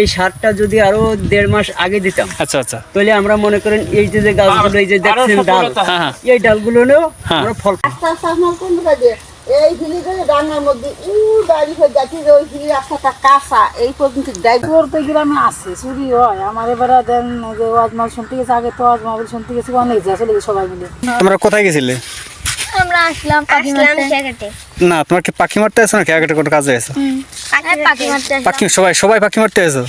এই সারটা যদি আরও দেড় মাস আগে দিতাম আচ্ছা আচ্ছা। তাহলে আমরা মনে করেন এই যে গাছগুলো এই যে দেখছেন ডাল হ্যাঁ হ্যাঁ। এই ডালগুলো হ্যাঁ। আমরা ফল রাস্তা সামনে কোন কাজে এই হিলি করে ডাঙ্গার মধ্যে উ বাড়ি হয়ে যাচ্ছি ওই হিলি রাস্তাটা কাঁচা এই পর্যন্ত যাই। চোর তো গ্রামে আছে চুরি হয়। আমার এবারে দেন যে ওয়াজমাল শুনতে গেছে আগে তো শুনতে গেছি অনেক চলে সবাই মিলে। তোমরা কোথায় গেছিলে? আমরা আসলাম পাখি মারতে। না তোমার কি পাখি মারতে আছো না ক্যাকেটে কোনো কাজে আসো? পাখি মারতে। পাখি সবাই সবাই পাখি মারতে আছো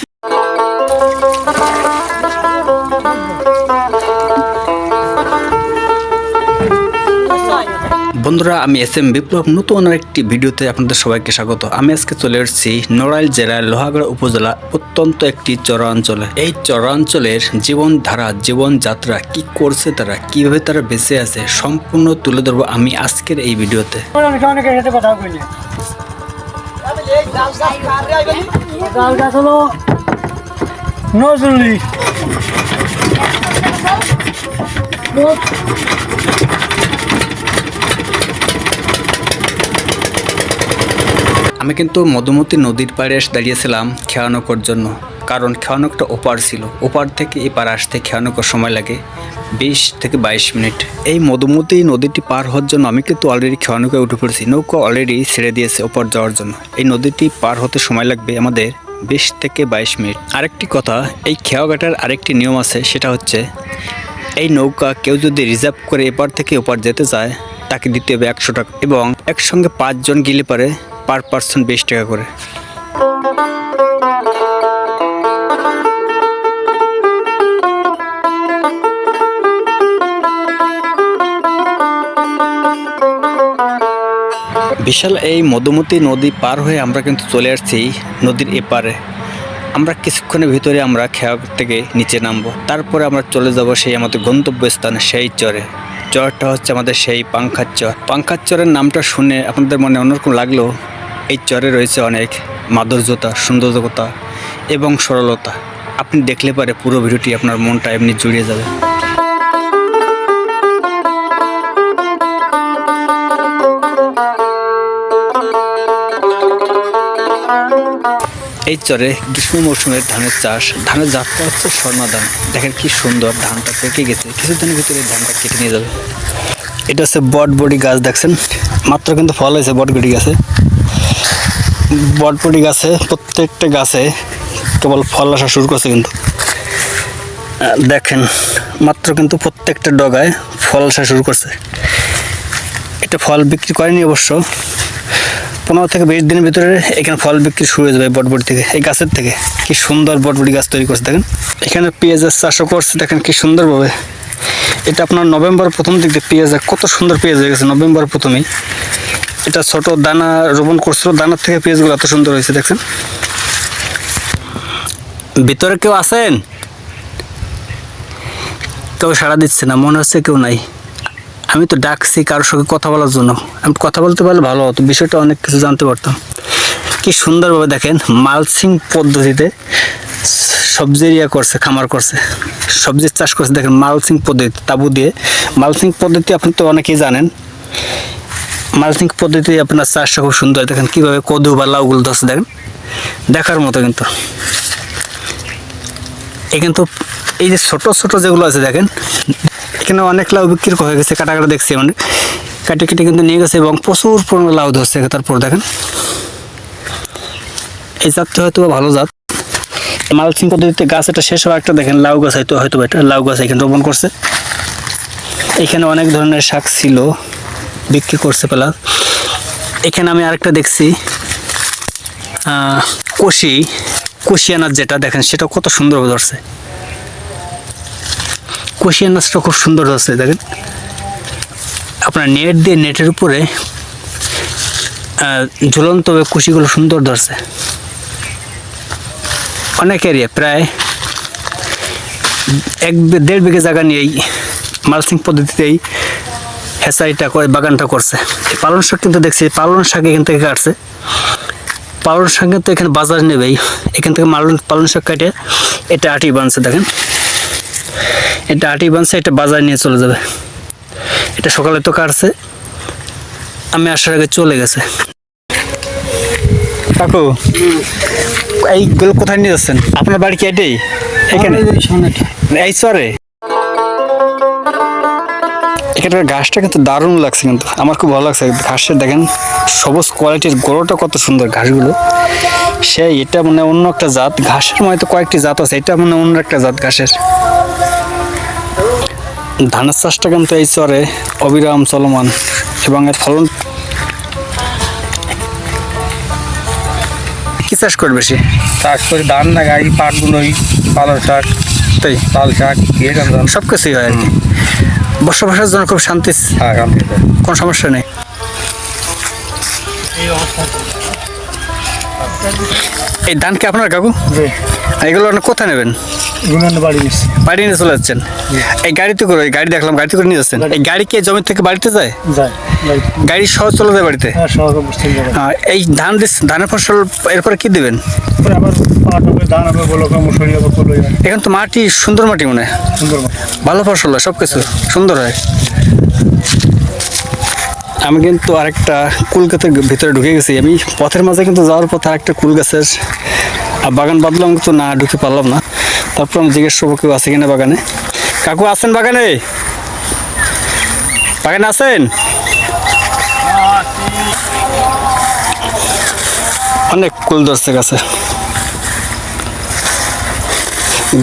বন্ধুরা, আমি এস এম বিপ্লব। নতুন একটি ভিডিওতে আপনাদের সবাইকে স্বাগত। আমি আজকে চলে এসেছি নড়াইল জেলার লোহাগড়া উপজেলা, অত্যন্ত একটি চরাঞ্চলে। এই চরাঞ্চলের জীবনধারা, জীবনযাত্রা কি করছে তারা, কীভাবে তারা বেঁচে আছে, সম্পূর্ণ তুলে ধরবো আমি আজকের এই ভিডিওতে। আমি কিন্তু মধুমতি নদীর পাড়ে এসে দাঁড়িয়েছিলাম খেয়ানকর জন্য। কারণ খেয়ানকটা ওপার ছিল। ওপার থেকে এপার আসতে খেয়ানকর সময় লাগে বিশ থেকে বাইশ মিনিট। এই মধুমতি নদীটি পার হওয়ার জন্য আমি কিন্তু অলরেডি খেয়ানকে উঠে পড়েছি। নৌকা অলরেডি ছেড়ে দিয়েছে ওপার যাওয়ার জন্য। এই নদীটি পার হতে সময় লাগবে আমাদের বিশ থেকে বাইশ মিনিট। আরেকটি কথা, এই খেয়াঘাটার আরেকটি নিয়ম আছে, সেটা হচ্ছে এই নৌকা কেউ যদি রিজার্ভ করে এপার থেকে ওপার যেতে চায়, তাকে দিতে হবে একশো টাকা। এবং একসঙ্গে পাঁচজন গেলে পারে পার পার্সন বিশ টাকা করে। বিশাল এই মধুমতি নদী পার হয়ে আমরা কিন্তু চলে আসছি নদীর এপারে। আমরা কিছুক্ষণের ভিতরে আমরা খেয়া থেকে নিচে নামবো। তারপরে আমরা চলে যাব সেই আমাদের গন্তব্যস্থানে, সেই চরে। চরটা হচ্ছে আমাদের সেই পাংখার চর। পাংখার চরের নামটা শুনে আপনাদের মনে অন্যরকম লাগলেও এই চরে রয়েছে অনেক মাধুর্যতা সৌন্দর্যতা এবং সরলতা। আপনি দেখলে পারে পুরো ভিডিওটি আপনার মনটা এমনি জুড়িয়ে যাবে। এই চরে গ্রীষ্ম মৌসুমের ধানের চাষ, ধানের জাতটা হচ্ছে স্বর্ণা ধান দেখেন কি সুন্দর ধানটা পেকে গেছে। কিছুদিনের ভিতরে ধানটা কেটে নিয়ে যাবে। এটা হচ্ছে বটবডি গাছ, দেখছেন? মাত্র কিন্তু ফল হয়েছে বটবডি গাছে। বটবডি গাছে, প্রত্যেকটা গাছে কেবল ফল আসা শুরু করছে কিন্তু। দেখেন, মাত্র কিন্তু প্রত্যেকটা ডগায় ফল আসা শুরু করছে। এটা ফল বিক্রি করেনি অবশ্য। পনেরো থেকে বিশ দিনের ভিতরে এখানে ফল বিক্রি শুরু হয়ে যাবে বটবটি থেকে, এই গাছের থেকে। কি সুন্দর বটবটি গাছ তৈরি করছে, দেখেন। এখানে পেঁয়াজের চাষও করছে, দেখেন কি সুন্দরভাবে। এটা আপনার নভেম্বর প্রথম দিক পেঁয়াজ কত সুন্দর পেঁয়াজ হয়ে গেছে, নভেম্বর প্রথমেই। এটা ছোট দানা, রোপণ করছিল, দানার থেকে পেঁয়াজগুলো এত সুন্দর হয়েছে, দেখছেন? ভিতরে কেউ আছেন? কেউ সাড়া দিচ্ছে না, মনে হচ্ছে কেউ নাই। আমি তো ডাকছি কারোর সঙ্গে কথা বলার জন্য। আমি কথা বলতে পারলে ভালো হতো, বিষয়টা অনেক কিছু জানতে পারতাম। কি সুন্দরভাবে দেখেন মালসিং পদ্ধতিতে সবজির ইয়ে করছে, খামার করছে। সবজির চাষ করছে, দেখেন মালসিং পদ্ধতি, তাবু দিয়ে। মালসিং পদ্ধতি আপনি তো অনেকেই জানেন। মালসিং পদ্ধতি আপনার চাষটা খুব সুন্দর। দেখেন কীভাবে কদু বা লাউগুলো ধরছে, দেখেন। দেখার মতো কিন্তু। এই কিন্তু এই যে ছোট ছোট যেগুলো আছে, দেখেন। এখানে অনেক লাউ বিক্রি হয়ে গেছে কাটা কাটা দেখছি অনেক কাটে, কেটে কিন্তু নিয়ে গেছে এবং প্রচুর পরিমাণে লাউ ধরছে তারপর দেখেন। এই জাতটা হয়তো ভালো জাত। মালসিং পদ্ধতিতে গাছ এটা শেষ হওয়া একটা দেখেন লাউ গাছ হয়তো হয়তো এটা লাউ গাছ এখানে রোপণ করছে। এখানে অনেক ধরনের শাক ছিল। বিক্রি করছে পেলা। এখানে আমি আরেকটা দেখছি। কষি কষিয়ানার যেটা, দেখেন সেটা কত সুন্দর ধরছে। কষিয়া নাচটা খুব সুন্দর হচ্ছে দেখেন। আপনার নেট দিয়ে নেটের উপরে ঝুলন্ত কুশিগুলো সুন্দর ধরছে। অনেক এরিয়া প্রায় এক দেড় বিঘে জায়গা নিয়েই মালসিং পদ্ধতিতেই হেসারিটা করে বাগানটা করছে। পালন শাক কিন্তু দেখছি পালন শাক এখান থেকে কাটছে। পালন শাক কিন্তু এখানে বাজার নেবেই এখান থেকে মালন পালন শাক কাটে। এটা আটি বানছে দেখেন। এটা আটি বানছে এটা বাজার নিয়ে চলে যাবে। এটা সকালে তো কাটছে। আমি আসার আগে চলে গেছে। কাকু এইগুলো কোথায় নিয়ে যাচ্ছেন? আপনার বাড়ি কি এটাই? এখানে? এই চরে? এখানকার ঘাসটা কিন্তু দারুণ লাগছে কিন্তু। আমার খুব ভালো লাগছে। ঘাসের দেখেন সবুজ কোয়ালিটির গোড়োটা কত সুন্দর ঘাসগুলো। সে এটা মানে অন্য একটা জাত। ঘাসের মধ্যে কয়েকটি জাত আছে এটা মানে অন্য একটা জাত ঘাসের। ধানের চাষটা কিন্তু এই চরে অবিরাম চলমান এবং এর ফলন কি চাষ করে বেশি? চাষ করে ধান লাগাই পাট বুনই পালং শাক তাই? তাল শাক সব কিছুই হয় আর কি। বসবাসের জন্য খুব শান্তি। কোন কোনো সমস্যা নেই। এই ধান কি আপনার কাকু? এগুলো আপনি কোথায় নেবেন? বাড়ি নিয়ে চলে যাচ্ছেন। এই গাড়িতে করে গাড়ি দেখলাম গাড়িতে করে নিয়ে যাচ্ছেন। এই গাড়ি কি জমি থেকে বাড়িতে যায়? যাই গাড়ি সহ চলে যায় বাড়িতে? হ্যাঁ সহজে এই ধান ধানের ফসল এরপরে কি দিবেন? এখন তো মাটি সুন্দর মাটি মনে হয়। সুন্দর ভালো ফসল হয় সব কিছু সুন্দর হয়। আমি কিন্তু আরেকটা কুল গাছের ভিতরে ঢুকে গেছি। আমি পথের মাঝে কিন্তু যাওয়ার পথে আরেকটা কুল গাছের বাগান বাঁধলাম কিন্তু না ঢুকে পারলাম না। তারপর আমি জিজ্ঞেস করব কেউ আছে কিনা বাগানে। কাকু আছেন বাগানে? বাগানে আছেন? অনেক কুল ধরছে গাছে।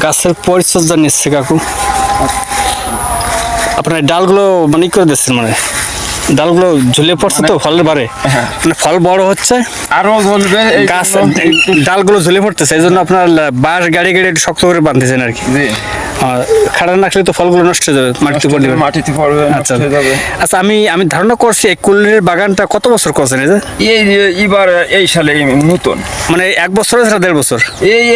গাছের পরিচর্যা নিচ্ছে কাকু। আপনার ডালগুলো মানে করে দিচ্ছেন মানে? ডালগুলো ঝুলে পড়ছে তো ফলের বারে? মানে ফল বড় হচ্ছে আরও বলবে গাছ ডালগুলো ঝুলে পড়তেছে এই জন্য আপনার বাঁশ গাড়ি গাড়ি একটু শক্ত করে বাঁধতেছেন আর কি। আর খাড়া রাখলে তো ফলগুলো নষ্ট হয়ে যাবে মাটিতে পড়ে যাবে মাটিতে পড়বে আচ্ছা। আচ্ছা আমি আমি ধারণা করছি এই কুলের বাগানটা কত বছর করছেন এই যে? এই এবার এই সালে নতুন। মানে এক বছর না দেড় বছর? এই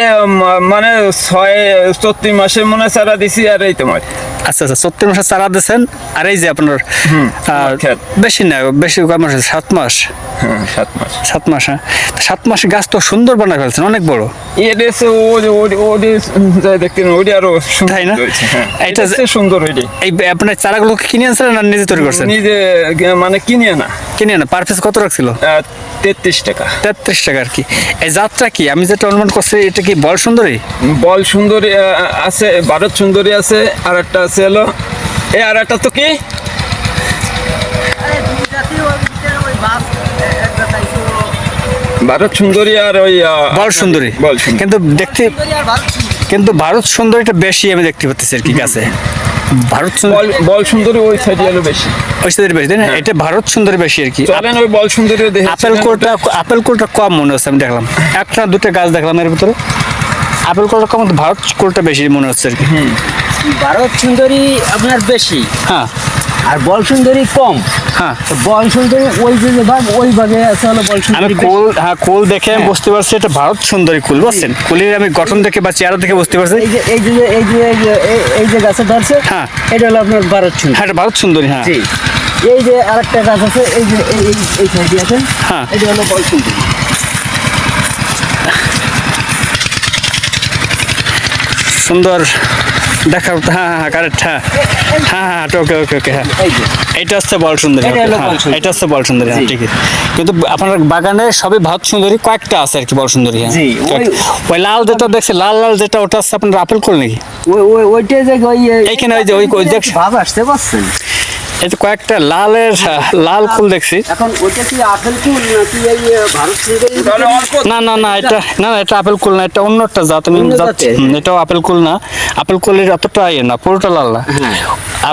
মানে ছয় চত্রিশ মাসে মনে সারা দিছি আর এই তোমার আচ্ছা আচ্ছা সত্তর মাসে চারা দিয়েছেন আর এই যে আপনার বেশি না বেশি কয় মাস? সাত মাস? হ্যাঁ সাত মাস। সাত মাস হ্যাঁ। সাত মাসে গাছ তো সুন্দর বানায় ফেলছেন অনেক বড়। তাই না? হ্যাঁ। এটা সুন্দর এই আপনার চারাগুলো কিনে আনছিলেন না নিজে তৈরি করছেন? নিজে মানে কিনে না কিনে না পার পিস কত রাখছিল তেত্রিশ টাকা। তেত্রিশ টাকা আর কি। এই জাতটা কি? আমি যেটা অনুমান করছি এটা কি বল সুন্দরী? বল সুন্দরী আছে ভারত সুন্দরী আছে আর একটা আছে হলো এই আর একটা তো কি? ভারত সুন্দরী আর ওই বল সুন্দরী। বল কিন্তু দেখতে কিন্তু ভারত সুন্দরীটা বেশি আমি দেখতে পাচ্ছি আর কি গাছে ভারত বল সুন্দরী ওই সাইডে হলো বেশি। ওই সাইডের বেশি না? এটা ভারত সুন্দরী বেশি আর কি। চলেন ওই বল সুন্দরী দেখে আপেল কোলটা আপেল কোলটা কম মনে হচ্ছে আমি দেখলাম। একটা দুটো গাছ দেখলাম এর ভিতরে। আপেল কোলটা কম ভারত কোলটা বেশি মনে হচ্ছে আর কি। ভারত সুন্দরী আপনার বেশি। হ্যাঁ। আর বল সুন্দরী কম। হ্যাঁ। বল সুন্দরী ওই যে ভাগ ওই ভাগে আছে হলো বল আমি সুন্দরী বেশি। কোল হ্যাঁ কোল দেখে আমি বুঝতে পারছি এটা ভারত সুন্দরী কুল বুঝছেন? কুলের আমি গঠন দেখে বা চেহারা দেখে বুঝতে পারছি। এই যে এই যে এই যে এই যে গাছে ধরছে হ্যাঁ। এটা হলো আপনার ভারত সুন্দরী। হ্যাঁ এটা ভারত সুন্দরী হ্যাঁ। জি। এই যে আরেকটা গাছ আছে এই যে এই এই- এই সাইডে আছে হ্যাঁ। এটা হলো বল সুন্দরী। সুন্দর দেখা হ্যাঁ হ্যাঁ কারেক্ট হ্যাঁ। হ্যাঁ হ্যাঁ ওকে ওকে ওকে হ্যাঁ। এই এটা হচ্ছে বল সুন্দরী এটা হ্যাঁ, হচ্ছে বল সুন্দরী হ্যাঁ ঠিক ঠিকই। কিন্তু আপনার বাগানে সবই ভাত সুন্দরী কয়েকটা আছে আর কি বল সুন্দরী হ্যাঁ। ওই- লাল যেটা দেখছি লাল লাল যেটা ওটা হচ্ছে আপনার আপেল কোল নাকি? ওই ওই ওইটা যে ওই এইখানে ওই যে ওই- ওই ভাব আসতে পারছেন। এই কয়েকটা লালের লাল ফুল দেখছি। এখন ওইটা কি আপেল ফুল নাকি এই ভারত না না না এটা না না এটা আপেল কুল না এটা অন্য একটা জাত আমি এটাও আপেল কুল না। আপেল কুলের এতটা ইয়ে না পুরোটা লাল না। হ্যাঁ।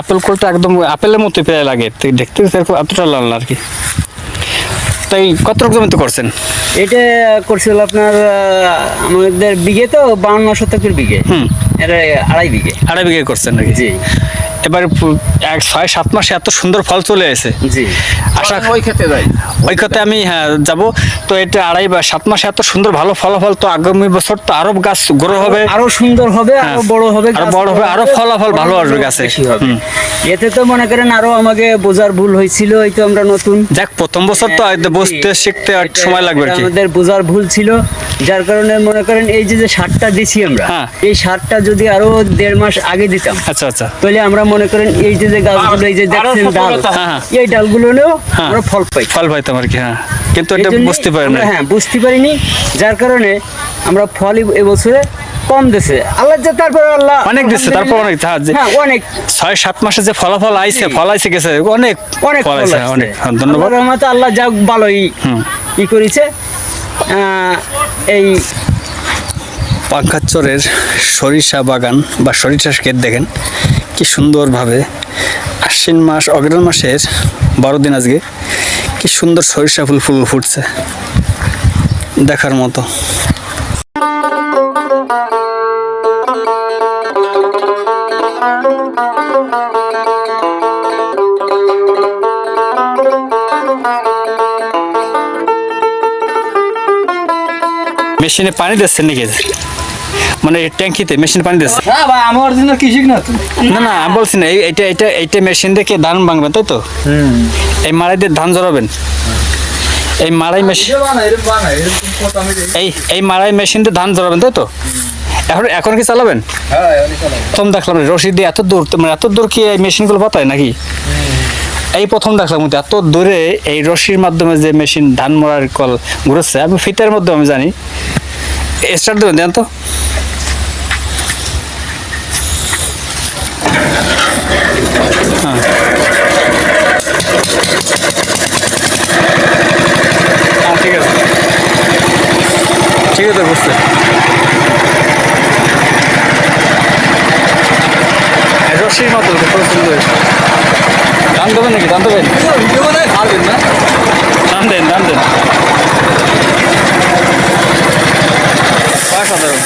আপেল কুলটা একদম আপেলের মতো প্রায় লাগে দেখতে সেরকম এতটা লাল না আর কি। তাই কত রকম জমিতে করছেন? এটা করছিল আপনার আমাদের বিঘে তো বাউন্ন শতকের বিঘে। হুম। এটা আড়াই বিঘে। আড়াই বিঘে করছেন নাকি? জি। এবারে এক ছয় সাত মাসে এত সুন্দর ফল চলে এসে। আশা ওই খেতে যাই। ওই কথা আমি হ্যাঁ যাব। তো এটা আড়াই বা সাত মাসে এত সুন্দর ভালো ফলাফল তো আগামী বছর তো আরও গাছ গ্রো হবে। আরও সুন্দর হবে আরও হ্যাঁ। বড় হবে আরও বড় হবে, আরও ফলাফল ভালো আসবে গাছে। এতে তো মনে করেন আরও আমাকে বোঝার ভুল হয়েছিল এই তো আমরা নতুন। যাক প্রথম বছর তো হয়তো বুঝতে শিখতে আর সময় লাগবে আর আমাদের বোঝার ভুল ছিল যার কারণে মনে করেন এই যে যে সারটা দিছি আমরা হ্যাঁ। এই সারটা যদি আরও দেড় মাস আগে দিতাম আচ্ছা আচ্ছা। তাহলে আমরা মনে করেন এই যে যে গাছগুলো এই যে দেখছেন ডাল হ্যাঁ, হ্যাঁ। এই ডালগুলো নিয়েও হ্যাঁ। আমরা ফল পাই। ফল পাইতাম আর কি হ্যাঁ। কিন্তু এটা বুঝতে পারি না হ্যাঁ বুঝতে পারিনি। যার কারণে আমরা ফল এবছরে কম দিছে। আল্লাহ যে তারপরে আল্লাহ অনেক দিছে, তারপর অনেক, হ্যাঁ, অনেক। ছয় সাত মাসে যে ফলাফল আইছে ফল আইছে গেছে অনেক অনেক ফল আইছে অনেক ধন্যবাদ। রহমতে আল্লাহ যা ভালোই ই করেছে। আহ, এই পাঙ্কাচরের সরিষা বাগান বা সরিষা ক্ষেত দেখেন, কি সুন্দরভাবে আশ্বিন মাস অগ্রহণ মাসের বারো দিন আজকে, কি সুন্দর সরিষা ফুল ফুল ফুটছে দেখার মতো। মেশিনে পানি দিচ্ছে নাকি? মানে ট্যাঙ্কিতে মেশিন পানি দিচ্ছে না ভাই আমার অরিজিনাল না না না আমি বলছি না এটা এটা এইটা মেশিন দিয়ে ধান ভাঙবেন তাই তো? এই মাড়াই দিয়ে ধান জড়াবেন এই মাড়াই মেশিন এই এই মাড়াই মেশিন দিয়ে ধান জড়াবেন তাই তো? এখন এখন কি চালাবেন? প্রথম দেখলাম রশি দিয়ে এত দূর মানে এত দূর কি এই মেশিনগুলো পাতায় নাকি? এই প্রথম দেখলাম কিন্তু এত দূরে এই রশির মাধ্যমে যে মেশিন ধান মরার কল ঘুরেছে আমি ফিতের মধ্যে আমি জানি। স্টার্ট দেবেন দেন তো। ঠিক আছে। ঠিক আছে বুঝতে রশির মতো দাম দেবেন নাকি? দাম দেবেন? দাম দেন দাম দেন। অসাধারণ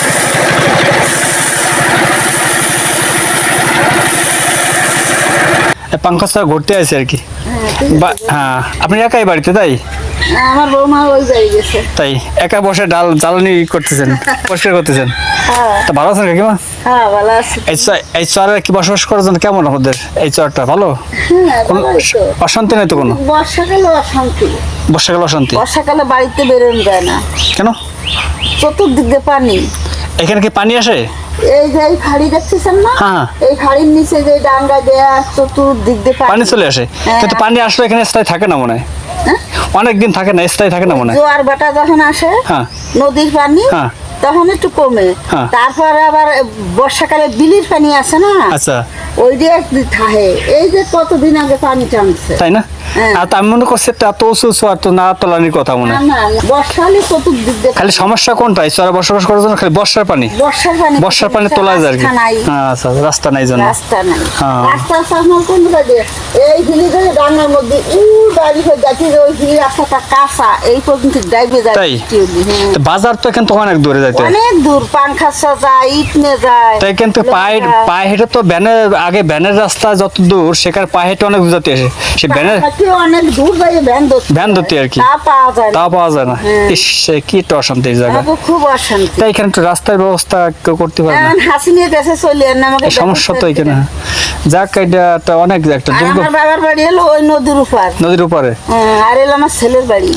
পাঙ্কজ স্যার ঘুরতে আছে আর কি? বা- হ্যাঁ আপনি একাই বাড়িতে তাই? আমার বৌমা ওই বাড়ি গেছে। তাই একা বসে ডাল জ্বালানি করতেছেন পরিষ্কার করতেছেন? হ্যাঁ। তা ভালো আছেন কাকিমা হ্যাঁ ভালো আছে। এই চরে কি বসবাস করার জন্য কেমন আমাদের এই চরটা ভালো? হ্যাঁ অশান্তি নেই তো কোনো? বর্ষাকালে অশান্তি। বর্ষাকাল অশান্তি? বর্ষাকালে বাড়িতে বেরোনো যায় না। কেন? চতুর্দিক দিয়ে পানি। এখানে কি পানি আসে? এই যে এই খাড়ি দেখতেছেন না? হ্যাঁ। এই খাড়ির নিচে যে ডাঙ্গা দেয়া চতুর্দিক দিয়ে পানি চলে আসে। কিন্তু পানি আসলে এখানে স্থায়ী থাকে না মনে হয়। হ্যাঁ? অনেক দিন থাকে না স্থায়ী থাকে না মনে হয় জোয়ার বাটা যখন আসে হ্যাঁ। নদীর পানি হ্যাঁ। তখন একটু কমে তারপর আবার বর্ষাকালে বিলির পানি আসে না আচ্ছা ওই দিয়ে থাহে এই যে কতদিন আগে পানি টানছে তাই না। আর তা আমি মনে করছি একটা এত উঁচু চর তো না তোলানির কথা মনে হয়। খালি সমস্যা কোনটা? এই চরে বসবাস করার জন্য খালি বর্ষার পানি? বর্ষার পানি তোলা যায় আর কি। হ্যাঁ, আচ্ছা রাস্তা নাই জন্য। রাস্তা নাই। হ্যাঁ। রাস্তা সামনে কোন দিকে? এই হিলি ধরে ডাঙ্গার মধ্যে উ বাড়ি হয়ে যাচ্ছি ওই হিলি রাস্তাটা কাঁচা। এই পর্যন্ত যায় হ্যাঁ। বাজার তো এখান তো অনেক দূরে যাইতে। অনেক দূর পানখাসা যায় ইটনে যায়। তাই কিন্তু পায়ে পায়ে হেঁটে তো ভ্যানের আগে ভ্যানের রাস্তা যত দূর সেখানে পায়ে হেঁটে অনেক দূরতে আসে সে ভ্যানের অনেক দূর ভ্যান ধরতে ভ্যান ধরতে আর কি? তা পাওয়া যায় তা পাওয়া যায় না। হ্যাঁ। ইস কি একটা জায়গা। খুব অশান্তি। তাই এখানে একটু রাস্তার ব্যবস্থা কেউ করতে পারে না। এখন হাসি নিয়ে দেশে চলে আর না আমাকে সমস্যা তো এখানে। যাক এটা অনেক একটা আর দুর্গম আমার বাবার বাড়ি হলো ওই নদীর উপর। নদীর উপরে। হ্যাঁ, আর এলো আমার ছেলের বাড়ি।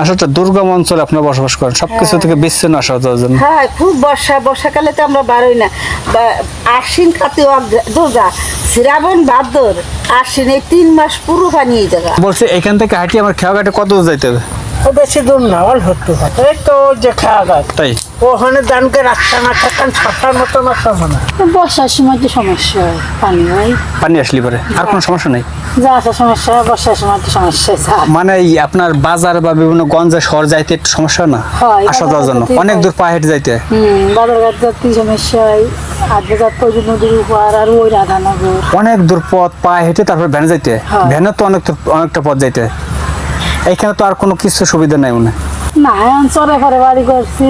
আসলে একটা দুর্গম অঞ্চলে আপনারা বসবাস করেন। সবকিছু থেকে বিচ্ছিন্ন আসা যাওয়ার জন্য। হ্যাঁ খুব বর্ষা। বর্ষাকালে তো আমরা বারোই না। আশ্বিন কাতে দুর্গা শ্রাবণ ভাদ্র এই তিন মাস পুরো পানি জায়গা বলছি, এখান থেকে হাঁটি আমার খেয়াঘাটে কত যাইতে হবে? ও বেশি দূর না একটু হয়। এই তো যে খাওয়া গাছ তাই? ওখানে দানকে রাস্তা না থাকান মতো না বর্ষার সময় তো সমস্যা হয় পানি হয় পানি আসলি পরে? আর কোনো সমস্যা নেই? যা আসা সমস্যা হয় বর্ষার সময় তো সমস্যা মানে এই আপনার বাজার বা বিভিন্ন গঞ্জে শহর যাইতে একটু সমস্যা না? হয়, আসা যাওয়ার জন্য। অনেক দূর পায়ে হেঁটে যাইতে। হয়। হুম বাজারঘাট যাত্রী সমস্যা হয় বাজার অনেক দূর পথ পায়ে হেঁটে তারপর ভ্যানে যাইতে। হয়। হ্যাঁ। ভ্যানে তো অনেক অনেকটা পথ যাইতে। এইখানে তো আর কোনো কিছু সুবিধা নাই মনে না চরে ফরে বাড়ি করছি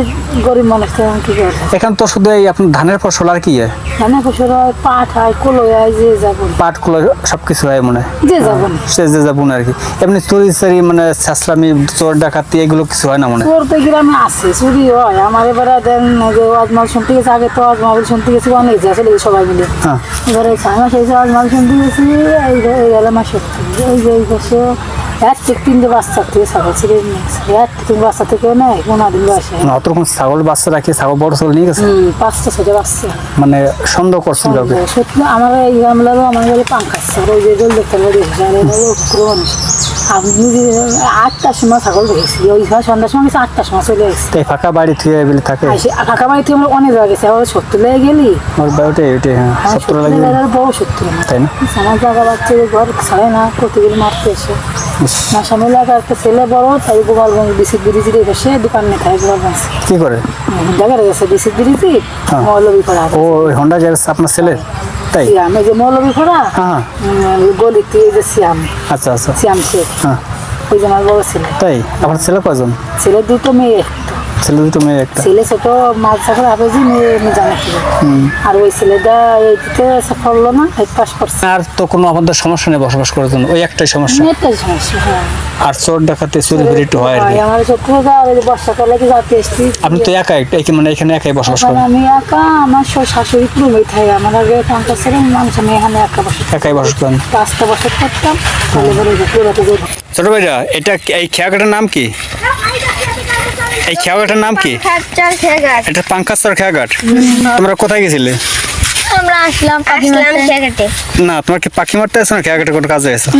গরিব মানুষ তো এখন কি করবে? এখানে তো শুধু এই আপনার ধানের ফসল আর কি? হয় মানে ফসল হয় পাট হয় কুলো হয় যে যাব পাট কুলো সব কিছু হয় মনে যে যাব সে যে যাব আর কি। এমনি চুরি চারি মানে ছাসলামি চোর ডাকাতি এগুলো কিছু হয় না মনে চোর তো গ্রামে আছে চুরি হয়। আমার এবারে দেন যে শুনতে গেছে আগে তো শুনতে গেছি অনেক যা চলে সবাই মিলে। হ্যাঁ। এবারে ছয় মাস হয়েছে ওয়াজমাল শুনতে গেছি এই যে মাস এই যে এই বসে থেকে থেকে ছাগল থেকে বাচ্চা থেকে রাখি ছাগল বড় ছাগল নিয়ে গেছে? পাঁচটা ছোটো বাচ্চা। মানে সন্দেহ করছিল সত্যি আমার এই গ্রামগুলো আমার গেলে পাঙ্কাচ্ছে ওই যে জল দেখতে পারি আমি আটটার সময় ছাগল দেখেছি ওই সময় সন্ধ্যার সময় আটটার সময় চলে এসেছি তাই ফাঁকা বাড়ি থুয়ে বলে থাকে? সে কাকা বাড়িতে আমরা অনেক জায়গা গেছি। আবার সত্তর লেগে গেলি। ওর বাড়িটাই ওইটাই হ্যাঁ আমার সত্তর লাগে লেগে সত্তর তাই না? আমার জায়গা বাচ্চা ঘর ছাড়ে না প্রতিদিন মারতে এসে। একটা ছেলে বড় তাই গোপালগঞ্জ বিসি ব্রিজি বসে দোকান নিয়ে খায় গোপালগঞ্জ। কি করে? দেখা গেছে বিসি ব্রিজি হ্যাঁ। মৌলবী পড়া ও হন্ডা গ্যারেজ আপনার ছেলে? তাই? সিয়াম এই যে মৌলবী পড়া হ্যাঁ। গলিতে এই যে সিয়াম। আচ্ছা আচ্ছা। সিয়াম শেখ। হ্যাঁ। ওই যে আমার বড় ছেলে। তাই? আপনার ছেলে কজন? ছেলে দুটো মেয়ে। ছেলে দুটো মেয়ে একটা? ছেলে ছোট মাছ চাকরি আবেজি মেয়ে মেয়ে জানা ছিল আর ওই ছেলেটা এইটিতে পড়ল না এইট পাস করছে। আর তো কোনো আমাদের সমস্যা নেই বসবাস করার জন্য? ওই একটাই সমস্যা? মেয়েটাই সমস্যা হ্যাঁ। আর চোর ডাকাতে চুরি ফিরি একটু হয় আমার এই বর্ষাকালে কি যাতে এসছি। আপনি তো একাই এই মানে এখানে একাই বসবাস করেন? আমি একা আমার শ্বশুর শাশুড়ি পুরোই থাকে আমার আগে পঞ্চাশ ছিলেন মানুষ আমি এখানে একা বসে একাই বসবাস করেন? পাঁচটা বছর করতাম ছোট ভাইরা এটা এই খেয়াঘাটার নাম কি? এই খেয়াঘাটার নাম কি? খেয়াঘাট। এটা পাঙ্কাস্তর খেয়াঘাট। তোমরা কোথায় গেছিলে? আমরা আসলাম পাখি খেয়াঘাটে। না তোমার কি পাখি মারতে আসো না? খেয়াঘাটে কোনো কাজে এসো।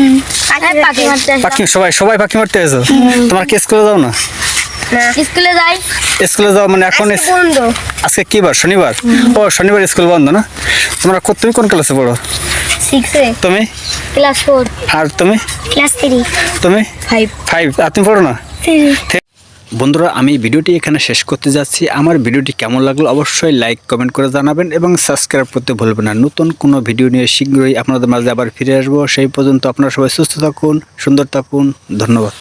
পাখি মারতে পাখি সবাই সবাই পাখি মারতে তোমার কি স্কুলে যাও না? স্কুলে যাই। স্কুলে যাও মানে এখন আজকে কি বার? শনিবার? ও শনিবার স্কুল বন্ধ না? তোমরা তুমি কোন ক্লাসে পড়ো? সিক্সে তুমি? Class four. আর তুমি? ক্লাস থ্রি তুমি? ফাইভ ফাইভ আর তুমি পড়ো না? থ্রি বন্ধুরা, আমি ভিডিওটি এখানে শেষ করতে যাচ্ছি। আমার ভিডিওটি কেমন লাগল অবশ্যই লাইক কমেন্ট করে জানাবেন এবং সাবস্ক্রাইব করতে ভুলবেন না। নতুন কোনো ভিডিও নিয়ে শীঘ্রই আপনাদের মাঝে আবার ফিরে আসব। সেই পর্যন্ত আপনারা সবাই সুস্থ থাকুন, সুন্দর থাকুন। ধন্যবাদ।